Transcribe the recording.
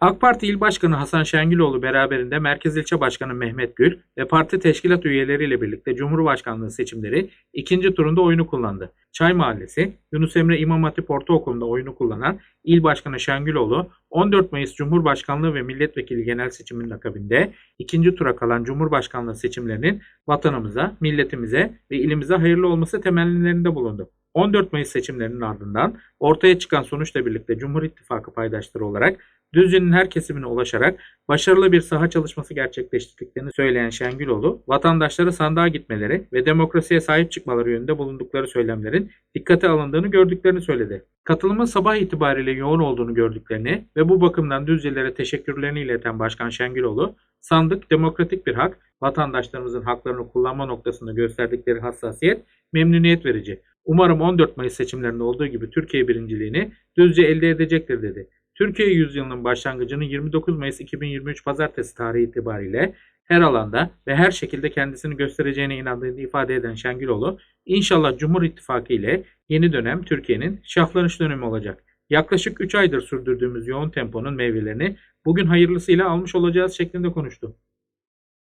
AK Parti İl Başkanı Hasan Şengüloğlu beraberinde Merkez İlçe Başkanı Mehmet Gül ve parti teşkilat üyeleriyle birlikte Cumhurbaşkanlığı seçimleri ikinci turunda oyunu kullandı. Çay Mahallesi, Yunus Emre İmam Hatip Ortaokulu'nda oyunu kullanan İl Başkanı Şengüloğlu, 14 Mayıs Cumhurbaşkanlığı ve Milletvekili genel seçiminin akabinde ikinci tura kalan Cumhurbaşkanlığı seçimlerinin vatanımıza, milletimize ve ilimize hayırlı olması temennilerinde bulundu. 14 Mayıs seçimlerinin ardından ortaya çıkan sonuçla birlikte Cumhur İttifakı paydaşları olarak Düzce'nin her kesimine ulaşarak başarılı bir saha çalışması gerçekleştirdiklerini söyleyen Şengüloğlu, vatandaşlara sandığa gitmeleri ve demokrasiye sahip çıkmaları yönünde bulundukları söylemlerin dikkate alındığını gördüklerini söyledi. Katılımın sabah itibariyle yoğun olduğunu gördüklerini ve bu bakımdan Düzcelilere teşekkürlerini ileten Başkan Şengüloğlu, sandık demokratik bir hak, vatandaşlarımızın haklarını kullanma noktasında gösterdikleri hassasiyet memnuniyet verici. Umarım 14 Mayıs seçimlerinde olduğu gibi Türkiye birinciliğini Düzce elde edecektir dedi. Türkiye yüzyılının başlangıcını 29 Mayıs 2023 Pazartesi tarihi itibariyle her alanda ve her şekilde kendisini göstereceğine inandığını ifade eden Şengüloğlu, inşallah Cumhur İttifakı ile yeni dönem Türkiye'nin şahlanış dönemi olacak. Yaklaşık 3 aydır sürdürdüğümüz yoğun temponun meyvelerini bugün hayırlısıyla almış olacağız şeklinde konuştu.